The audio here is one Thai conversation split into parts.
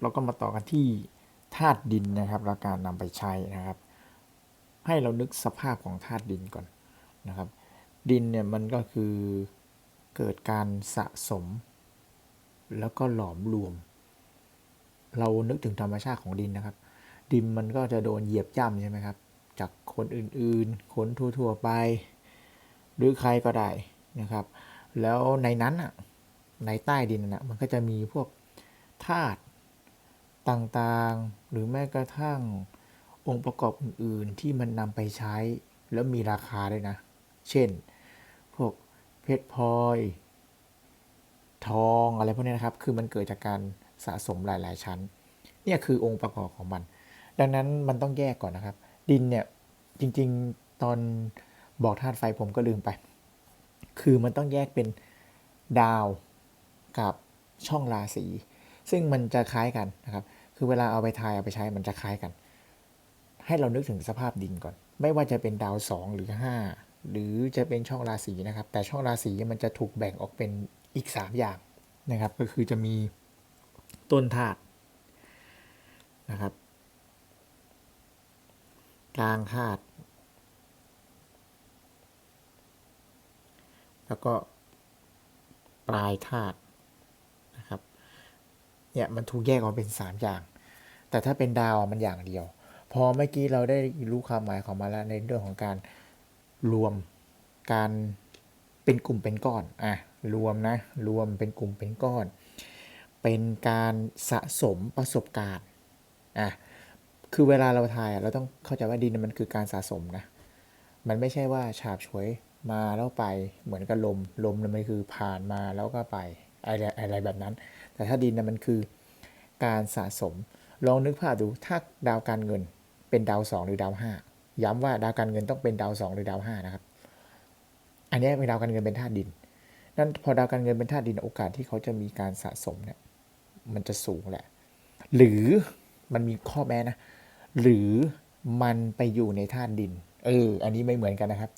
เราก็มาต่อกันที่ธาตุดินนะครับและการนำไปใช้นะครับ ให้เรานึกสภาพของธาตุดินก่อนนะครับ ดินเนี่ยมันก็คือเกิดการสะสม แล้วก็หลอมรวม เรานึกถึงธรรมชาติของดินนะครับ ดินมันก็จะโดนเหยียบย่ำใช่ไหมครับ จากคนอื่นๆ คนทั่วๆไป หรือใครก็ได้นะครับ แล้วในนั้นอะในใต้ดินน่ะมันก็จะมีพวกธาตุ ต่างๆ หรือแม้กระทั่งองค์ประกอบอื่นๆ ที่มันนำไปใช้ แล้วมีราคาด้วยนะ เช่น พวกเพชรพลอย ทองอะไรพวกนี้นะครับ คือมันเกิดจากการสะสมหลาย ๆ ชั้น เนี่ยคือองค์ประกอบของมัน ดังนั้นมันต้องแยกก่อนนะครับ ดินเนี่ยจริง ๆ ตอนบอกธาตุไฟผมก็ลืมไป คือมันต้องแยกเป็นดาวกับช่องราศี ซึ่งมันจะคล้ายกันนะครับ คือเวลาเอาไปทายเอาไปใช้มันจะคล้ายกัน ให้เรานึกถึงสภาพดินก่อน ไม่ว่าจะเป็นดาว 2 หรือ 5 หรือจะเป็นช่องราศีนะครับ แต่ช่องราศีมันจะถูกแบ่งออกเป็นอีก 3 อย่างนะครับ ก็คือจะมีต้นธาตุนะครับกลางธาตุแล้วก็ปลายธาตุนะครับ เนี่ยมันถูกแยกออกเป็น 3 อย่าง แต่ถ้าเป็นดาวมันอย่างเดียว พอเมื่อกี้เราได้รู้ความหมายของมันแล้วในเรื่องของการรวมการเป็นกลุ่มเป็นก้อนอะรวมนะรวมเป็นกลุ่มเป็นก้อน เป็นการสะสมประสบการณ์อะคือเวลาเราทายเราต้องเข้าใจว่าดินมันคือการสะสมนะมันไม่ใช่ว่าฉาบฉวยมาแล้วไปเหมือนกับลมลมมันคือผ่านมาแล้วก็ไปอะไรอะไรแบบนั้น แต่ถ้าดินนะมันคือการสะสม ลองนึกภาพดูถ้าดาวการเงินเป็นดาวสองหรือดาวห้าย้ำว่าดาวการเงินต้องเป็นดาวสองหรือดาวห้านะครับ อันนี้เป็นดาวการเงินเป็นธาตุดิน นั่นพอดาวการเงินเป็นธาตุดินโอกาสที่เขาจะมีการสะสมเนี่ยมันจะสูงแหละ หรือมันมีข้อแม้นะ หรือมันไปอยู่ในธาตุดิน เออ อันนี้ไม่เหมือนกันนะครับ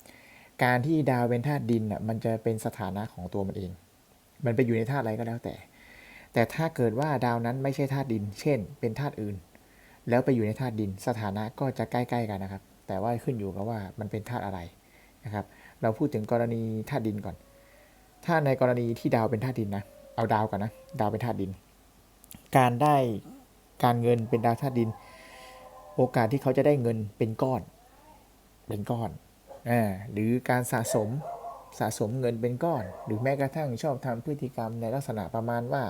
การที่ดาวเป็นธาตุดินอะมันจะเป็นสถานะของตัวมันเอง มันไปอยู่ในธาตุอะไรก็แล้วแต่ แต่ถ้าเกิดว่าดาวนั้นไม่ใช่ธาตุดิน เช่น เป็นธาตุอื่น แล้วไปอยู่ในธาตุดิน สถานะก็จะใกล้ๆกันนะครับ แต่ว่าขึ้นอยู่กับว่ามันเป็นธาตุอะไรนะครับ เราพูดถึงกรณีธาตุดินก่อน ถ้าในกรณีที่ดาวเป็นธาตุดินนะ เอาดาวก่อนนะ ดาวเป็นธาตุดิน การได้การเงินเป็นดาวธาตุดิน โอกาสที่เขาจะได้เงินเป็นก้อน เป็นก้อน อ่า หรือการสะสม สะสมเงินเป็นก้อน หรือแม้กระทั่งชอบทำพฤติกรรมในลักษณะประมาณว่า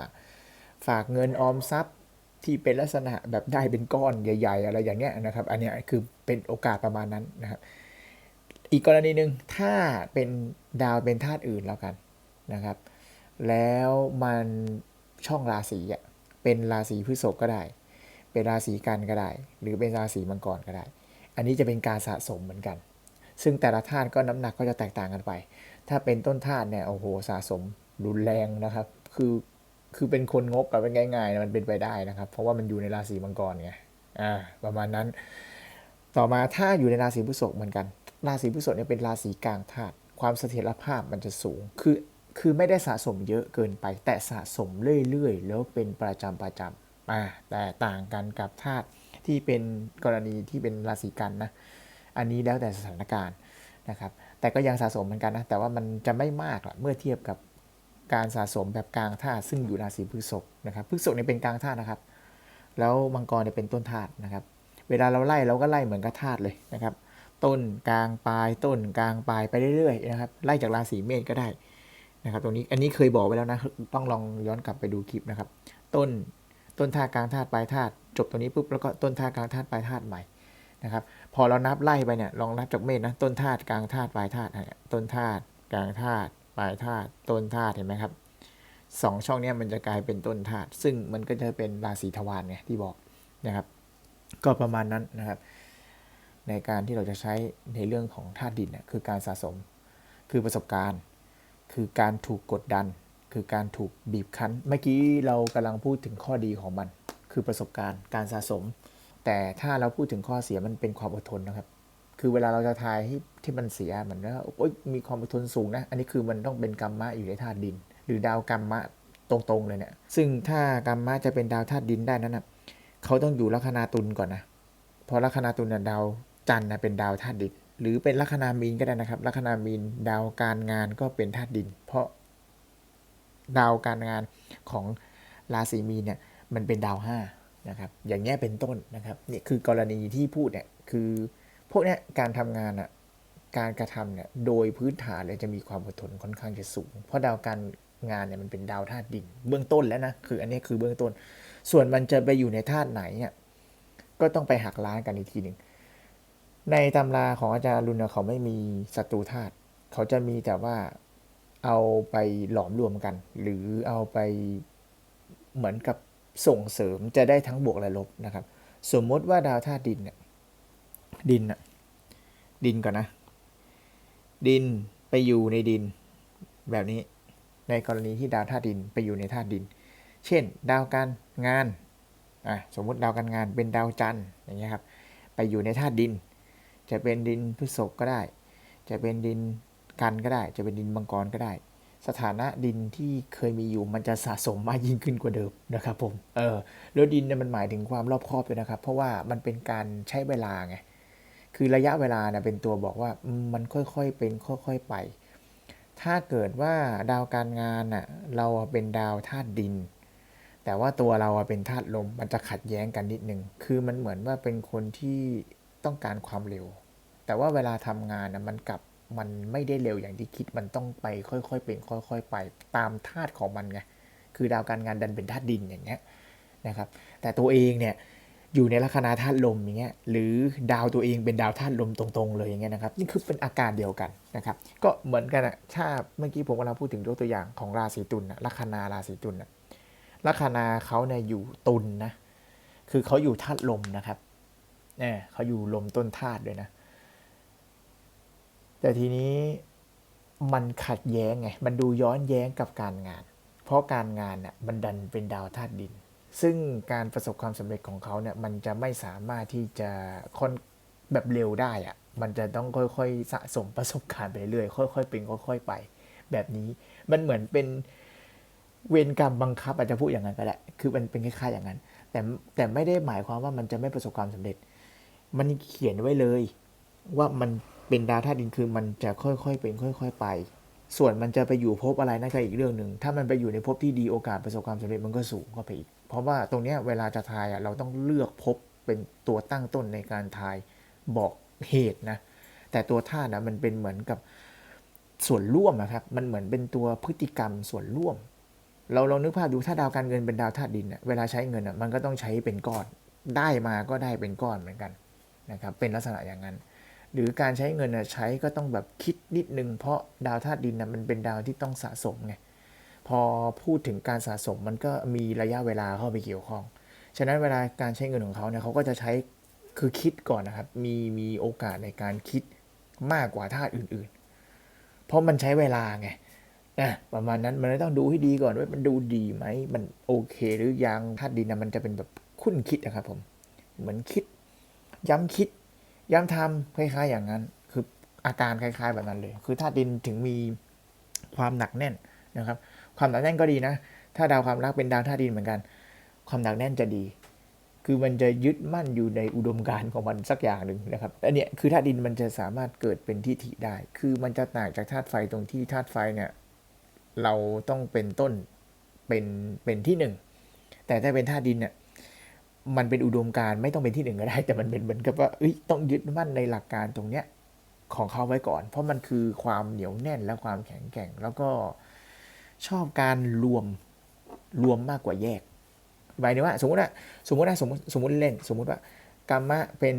ฝากเงินออมทรัพย์ที่เป็นลักษณะแบบได้เป็นก้อนใหญ่ ๆ อะไรอย่างเงี้ยนะครับ อันนี้คือเป็นโอกาสประมาณนั้นนะครับ อีกกรณีหนึ่งถ้าเป็นดาวเป็นธาตุอื่นแล้วกันนะครับ แล้วมันช่องราศีอะเป็นราศีพฤษภก็ได้ เป็นราศีกันก็ได้ หรือเป็นราศีมังกรก็ได้ อันนี้จะเป็นการสะสมเหมือนกัน ซึ่งแต่ละธาตุก็น้ำหนักก็จะแตกต่างกันไป ถ้าเป็นต้นธาตุเนี่ยโอ้โหสะสมรุนแรงนะครับ คือคือเป็นคนงกกับเป็นง่ายๆนะมันเป็นไปได้นะครับ เพราะว่ามันอยู่ในราศีมังกรไงอ่าประมาณนั้น ต่อมาถ้าอยู่ในราศีพฤษภเหมือนกัน ราศีพฤษภเนี่ยเป็นราศีกลางธาตุความเสถียรภาพมันจะสูง คือคือไม่ได้สะสมเยอะเกินไป แต่สะสมเรื่อยๆ แล้วเป็นประจำประจำอ่าแต่ต่างกันกับธาตุที่เป็นกรณีที่เป็นราศีกันนะ อันนี้แล้วแต่สถานการณ์นะครับ แต่ก็ยังสะสมเหมือนกันนะ แต่ว่ามันจะไม่มากละเมื่อเทียบกับการสะสมแบบกลางธาตุซึ่งอยู่ราศีพฤษภนะครับพฤษภเนี่ยเป็นกลางธาตุนะครับ แล้วมังกรเนี่ยเป็นต้นธาตุนะครับ เวลาเราไล่เราก็ไล่เหมือนกับธาตุเลยนะครับ ต้นกลางปลายต้นกลางปลายไปเรื่อยๆนะครับไล่จากราศีเมษก็ได้นะครับตรงนี้อันนี้เคยบอกไว้แล้วนะต้องลองย้อนกลับไปดูคลิปนะครับ ต้นต้นธาตุกลางธาตุปลายธาตุจบตรงนี้ปุ๊บแล้วก็ต้นธาตุกลางธาตุปลายธาตุใหม่ นะครับพอเรานับไล่ไปเนี่ยลองนับจากเมษนะต้นธาตุกลางธาตุปลายธาตุอะต้นธาตุกลางธาตุปลายธาตุต้นธาตุเห็นไหมครับสองช่องนี้มันจะกลายเป็นต้นธาตุซึ่งมันก็จะเป็นราศีทวารไงที่บอกนะครับ ก็ประมาณนั้นนะครับ ในการที่เราจะใช้ในเรื่องของธาตุดินเนี่ยคือการสะสมคือประสบการณ์ คือการถูกกดดัน คือการถูกบีบคั้น เมื่อกี้เรากำลังพูดถึงข้อดีของมัน คือประสบการณ์การสะสม แต่ถ้าเราพูดถึงข้อเสียมันเป็นความอดทนนะครับ คือเวลาเราจะทายที่ที่มันเสียเหมือนว่าโอ๊ยมีความอดทนสูงนะ อันนี้คือมันต้องเป็นกรรมะอยู่ในธาตุดิน หรือดาวกรรมะตรงๆเลยเนี่ย ซึ่งถ้ากรรมะจะเป็นดาวธาตุดินได้นั้นนะเขาต้องอยู่ลัคนาตุลก่อนนะพราะลัคนาตุลน่ะดาวจันทร์นะเป็นดาวธาตุดิน หรือเป็นลัคนามีนก็ได้นะครับ ลัคนามีนดาวการงานก็เป็นธาตุดิน เพราะดาวการงานของราศีมีนเนี่ยมันเป็นดาวห้า นะครับอย่างเงี้เป็นต้นนะครับนี่คือกรณีที่พูดเนี่ยคือพวกนี้การทำงานอะการกระทำเนี่ยโดยพื้นฐานเลยจะมีความอดทนค่อนข้างจะสูง เพราะดาวการงานเนี่ยมันเป็นดาวธาตุดิน เบื้องต้นแล้วนะคืออันนี้คือเบื้องต้น ส่วนมันจะไปอยู่ในธาตุไหนเนี่ยก็ต้องไปหักล้างกันอีกทีหนึ่งในตำราของอาจารย์รุนเขาไม่มีศัตรูธาตุเขาจะมีแต่ว่าเอาไปหลอมรวมกัน หรือเอาไปเหมือนกับ ส่งเสริมจะได้ทั้งบวกและลบนะครับ สมมติว่าดาวธาตุดินเนี่ยดินอะดินก่อนนะ ดินไปอยู่ในดินแบบนี้ ในกรณีที่ดาวธาตุดินไปอยู่ในธาตุดิน เช่น ดาวการงานอะสมมุติดาวการงานเป็นดาวจันทร์อย่างเงี้ยครับไปอยู่ในธาตุดิน จะเป็นดินพฤษภก็ได้ จะเป็นดินกันก็ได้ จะเป็นดินมังกรก็ได้ สถานะดินที่เคยมีอยู่มันจะสะสมมากยิ่งขึ้นกว่าเดิมนะครับผม เออ แล้วดินเนี่ยมันหมายถึงความรอบคอบด้วยนะครับ เพราะว่ามันเป็นการใช้เวลาไง คือระยะเวลาเนี่ยเป็นตัวบอกว่ามันค่อยๆเป็นค่อยๆไป ถ้าเกิดว่าดาวการงานน่ะเราเป็นดาวธาตุดิน แต่ว่าตัวเราเป็นธาตุลม มันจะขัดแย้งกันนิดนึง คือมันเหมือนว่าเป็นคนที่ต้องการความเร็ว แต่ว่าเวลาทำงานนะมันกลับ มันไม่ได้เร็วอย่างที่คิดมันต้องไปค่อยๆเป็นค่อย ๆ ไปตามธาตุของมันไงคือดาวการงานดันเป็นธาตุดินอย่างเงี้ยนะครับ แต่ตัวเองเนี่ยอยู่ในลัคนาธาตุลมอย่างเงี้ยหรือดาวตัวเองเป็นดาวธาตุลมตรงๆ เลยอย่างเงี้ยนะครับนี่คือเป็นอาการเดียวกันนะครับ ก็เหมือนกันอะถ้าเมื่อกี้ผมกำลังพูดถึงยกตัวอย่างของราศีตุลนะลัคนาราศีตุลนะลัคนาเขาเนี่ยอยู่ตุลนะคือเขาอยู่ธาตุลมนะครับเนี่ยเขาอยู่ลมต้นธาตุด้วยนะ แต่ทีนี้มันขัดแย้งไง มันดูย้อนแย้งกับการงาน เพราะการงานน่ะมันดันเป็นดาวธาตุดิน ซึ่งการประสบความสำเร็จของเขาเนี่ยมันจะไม่สามารถที่จะค่อนแบบเร็วได้อะมันจะต้องค่อยๆสะสมประสบการณ์ไปเรื่อยๆค่อยๆเป็นค่อยๆไป แบบนี้มันเหมือนเป็นเวรกรรมบังคับอาจจะพูดอย่างนั้นก็ได้คือมันเป็นคล้ายๆอย่างนั้น แต่แต่ไม่ได้หมายความว่ามันจะไม่ประสบความสำเร็จ มันเขียนไว้เลยว่ามัน เป็นดาวธาตุดินคือมันจะค่อยๆเป็นค่อย ๆ ไป ส่วนมันจะไปอยู่ภพอะไรนั่นก็อีกเรื่องหนึ่งถ้ามันไปอยู่ในภพที่ดีโอกาสประสบความสำเร็จมันก็สูงเข้าไปอีก เพราะว่าตรงนี้เวลาจะทายอะเราต้องเลือกภพเป็นตัวตั้งต้นในการทายบอกเหตุนะแต่ตัวธาตุนะมันเป็นเหมือนกับส่วนร่วมนะครับมันเหมือนเป็นตัวพฤติกรรมส่วนร่วม เราลองนึกภาพดูถ้าดาวการเงินเป็นดาวธาตุดินเวลาใช้เงินมันก็ต้องใช้เป็นก้อนได้มาก็ได้เป็นก้อนเหมือนกันนะครับเป็นลักษณะอย่างนั้น หรือการใช้เงินน่ะใช้ก็ต้องแบบคิดนิดนึง เพราะดาวธาตุดินน่ะมันเป็นดาวที่ต้องสะสมไงพอพูดถึงการสะสมมันก็มีระยะเวลาเข้าไปเกี่ยวข้อง ฉะนั้นเวลาการใช้เงินของเขาเนี่ยเขาก็จะใช้คือคิดก่อนนะครับ มีมีโอกาสในการคิดมากกว่าธาตุอื่น ๆ เพราะมันใช้เวลาไงนะประมาณนั้นมันเลยต้องดูให้ดีก่อนว่ามันดูดีไหมมันโอเคหรือยังธาตุดินนะมันจะเป็นแบบคุ้นคิดนะครับผม เหมือนคิด ย้ำคิด ย้ำทำคล้ายๆอย่างนั้น คืออาการคล้าย ๆ แบบนั้นเลย คือธาตุดินถึงมีความหนักแน่นนะครับ ความหนักแน่นก็ดีนะ ถ้าดาวความรักเป็นดาวธาตุดินเหมือนกัน ความหนักแน่นจะดี คือมันจะยึดมั่นอยู่ในอุดมการณ์ของมันสักอย่างหนึ่งนะครับอันเนี้ยคือธาตุดินมันจะสามารถเกิดเป็นทิฏฐิได้ คือมันจะต่างจากธาตุไฟตรงที่ธาตุไฟเนี่ยเราต้องเป็นต้นเป็นเป็นที่หนึ่งแต่ถ้าเป็นธาตุดินเนี่ย มันเป็นอุดมการไม่ต้องเป็นที่หนึ่งก็ได้ แต่มันเป็นเหมือนกับว่าต้องยึดมั่นในหลักการตรงเนี้ยของเขาไว้ก่อน เพราะมันคือความเหนียวแน่นและความแข็งแกร่ง แล้วก็ชอบการรวมรวมมากกว่าแยกหมายถึงว่าสมมติว่าสมมติว่าสมมติสมมติเล่น สมมติว่ากรรมะเป็น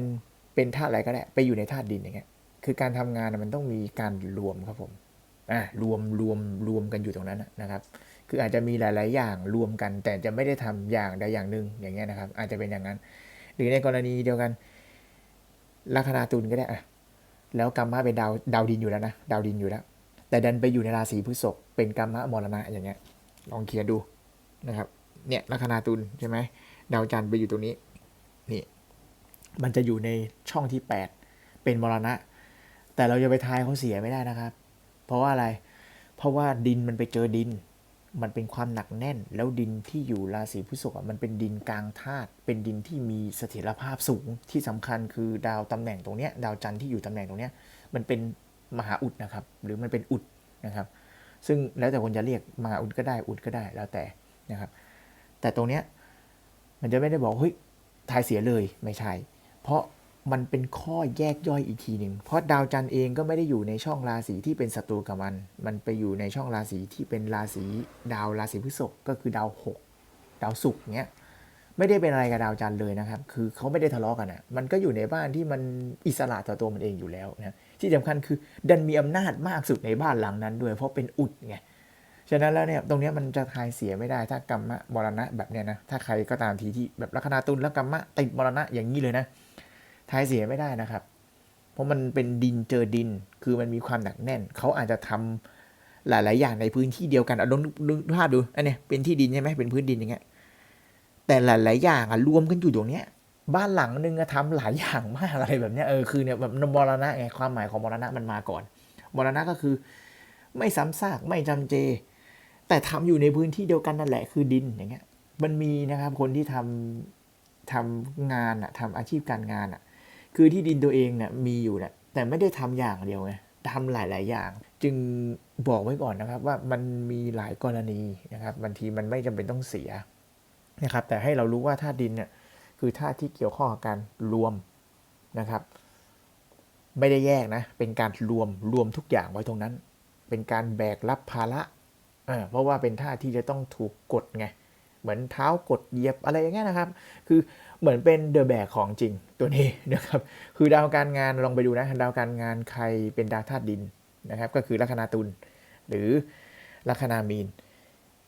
เป็นธาตุอะไรก็ได้ไปอยู่ในธาตุดินอย่างเงี้ยคือการทำงานมันต้องมีการรวมครับผมอ่ารวมรวมรวมกันอยู่ตรงนั้นนะครับ คืออาจจะมีหลาย ๆ อย่างรวมกัน แต่จะไม่ได้ทำอย่างใดอย่างหนึ่งอย่างเงี้ยนะครับ อาจจะเป็นอย่างนั้น หรือในกรณีเดียวกันลัคนาตุลก็ได้อะแล้วกรรมะเป็นดาวดาวดินอยู่แล้วนะดาวดินอยู่แล้ว แต่ดันไปอยู่ในราศีพฤษภเป็นกรรมะมรณะอย่างเงี้ย ลองเขียนดูนะครับ เนี่ยลัคนาตุลใช่ไหมดาวจันทร์ไปอยู่ตรงนี้นี่มันจะอยู่ในช่องที่ 8 เป็นมรณะ แต่เราจะไปทายเขาเสียไม่ได้นะครับ เพราะว่าอะไร เพราะว่าดินมันไปเจอดิน มันเป็นความหนักแน่น แล้วดินที่อยู่ราศีพฤษภอะมันเป็นดินกลางธาตุเป็นดินที่มีเสถียรภาพสูงที่สำคัญคือดาวตำแหน่งตรงเนี้ยดาวจันทร์ที่อยู่ตำแหน่งตรงเนี้ยมันเป็นมหาอุดนะครับ หรือมันเป็นอุดนะครับ ซึ่งแล้วแต่คนจะเรียกมหาอุดก็ได้อุดก็ได้แล้วแต่นะครับ แต่ตรงเนี้ยมันจะไม่ได้บอกเฮ้ยทายเสียเลยไม่ใช่ เพราะ มันเป็นข้อแยกย่อยอีกทีหนึ่งเพราะดาวจันทร์เองก็ไม่ได้อยู่ในช่องราศีที่เป็นศัตรูกับมัน มันไปอยู่ในช่องราศีที่เป็นราศีดาวราศีพฤษภก็คือดาวหกดาวศุกร์เนี้ยไม่ได้เป็นอะไรกับดาวจันทร์เลยนะครับ คือเขาไม่ได้ทะเลาะกันอะ มันก็อยู่ในบ้านที่มันอิสระต่อตัวมันเองอยู่แล้วนะ ที่สำคัญคือดันมีอำนาจมากสุดในบ้านหลังนั้นด้วย เพราะเป็นอุดไง ฉะนั้นแล้วเนี่ยตรงนี้มันจะทายเสียไม่ได้ถ้ากรรมะมรณะแบบเนี้ยนะ ถ้าใครก็ตามทีที่แบบลัคนาตุลแล้วกรรมะติดมรณะอย่างนี้เลยนะ ทายเสียไม่ได้นะครับ เพราะมันเป็นดินเจอดิน คือมันมีความหนักแน่น เขาอาจจะทำหลาย ๆ อย่างในพื้นที่เดียวกันเอาลองนึกภาพดู อันนี้เป็นที่ดินใช่ไหมเป็นพื้นดินอย่างเงี้ย แต่หลาย ๆ อย่างอะรวมกันอยู่ตรงเนี้ย บ้านหลังนึงอะทำหลายอย่างมากอะไรแบบเนี้ย เออ คือเนี่ยแบบมรณะไง ความหมายของมรณะมันมาก่อน มรณะก็คือ ไม่ซ้ำซากไม่จำเจ แต่ทำอยู่ในพื้นที่เดียวกันนั่นแหละ คือดินอย่างเงี้ย มันมีนะครับคนที่ทำทำงานอะทำอาชีพการงานอะ คือที่ดินตัวเองเนี่ยมีอยู่เนี่ยแต่ไม่ได้ทำอย่างเดียวไงทำหลาย ๆ อย่าง จึงบอกไว้ก่อนนะครับว่ามันมีหลายกรณีนะครับบางทีมันไม่จำเป็นต้องเสียนะครับแต่ให้เรารู้ว่าธาตุดินเนี่ยคือธาตุที่เกี่ยวข้องกับการรวมนะครับ ไม่ได้แยกนะ เป็นการรวมรวมทุกอย่างไว้ตรงนั้น เป็นการแบกรับภาระเพราะว่าเป็นท่าที่จะต้องถูกกดไง เหมือนเท้ากดเหยียบอะไรอย่างเงี้ยนะครับ คือเหมือนเป็นเดอะแบกของจริงตัวนี้นะครับ คือดาวการงานลองไปดูนะ ดาวการงานใครเป็นดาวธาตุดินนะครับ ก็คือลัคนาตุลหรือลัคนามีน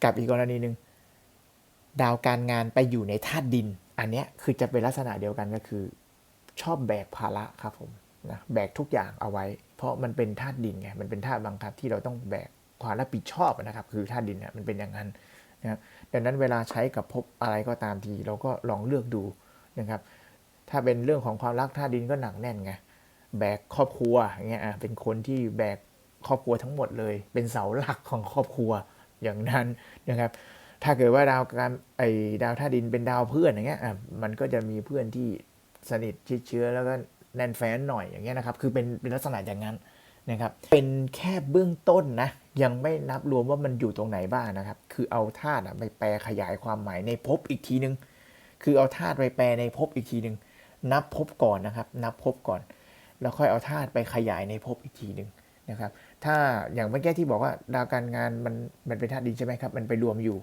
กับอีกกรณีหนึ่งดาวการงานไปอยู่ในธาตุดิน อันเนี้ยคือจะเป็นลักษณะเดียวกันก็คือ ชอบแบกภาระครับผมนะแบกทุกอย่างเอาไว้ เพราะมันเป็นธาตุดินไงมันเป็นธาตุบังคับที่เราต้องแบกความรับผิดชอบนะครับ คือธาตุดินเนี่ยมันเป็นอย่างนั้น นะครับดังนั้นเวลาใช้กับภพอะไรก็ตามที เราก็ลองเลือกดูนะครับ ถ้าเป็นเรื่องของความรักธาตุดินก็หนักแน่นไงแบกครอบครัวอย่างเงี้ยเป็นคนที่แบกครอบครัวทั้งหมดเลย เป็นเสาหลักของครอบครัวอย่างนั้นนะครับ ถ้าเกิดว่าดาวการไอดาวธาตุดินเป็นดาวเพื่อนอย่างเงี้ยอะมันก็จะมีเพื่อนที่สนิทชิดเชื้อแล้วก็แน่นแฟ้นหน่อยอย่างเงี้ยนะครับ คือเป็นเป็นลักษณะอย่างนั้น นะครับเป็นแค่เบื้องต้นนะยังไม่นับรวมว่ามันอยู่ตรงไหนบ้างนะครับ คือเอาธาตุไปแปลขยายความหมายในภพอีกทีนึง คือเอาธาตุไปแปลในภพอีกทีนึง นับภพก่อนนะครับ นับภพก่อน แล้วค่อยเอาธาตุไปขยายในภพอีกทีหนึ่งนะครับ ถ้าอย่างเมื่อกี้ที่บอกว่าดาวการงานมันมันเป็นธาตุดินใช่ไหมครับ มันไปรวมอยู่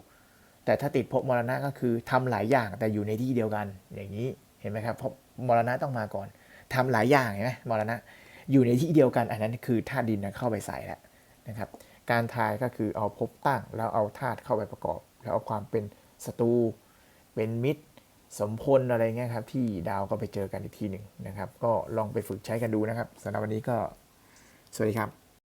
แต่ถ้าติดภพมรณะก็คือทำหลายอย่างแต่อยู่ในที่เดียวกัน อย่างนี้เห็นไหมครับเพราะมรณะต้องมาก่อนทำหลายอย่างเห็นไหมมรณะ อยู่ในที่เดียวกันอันนั้นคือธาตุดินนะเข้าไปใส่แล้วนะครับ การทายก็คือเอาพบตั้ง แล้วเอาธาตุเข้าไปประกอบ แล้วเอาความเป็นศัตรูเป็นมิตร สมพลอะไรเงี้ยครับที่ดาวก็ไปเจอกันอีกทีหนึ่งนะครับ ก็ลองไปฝึกใช้กันดูนะครับสำหรับวันนี้ก็สวัสดีครับ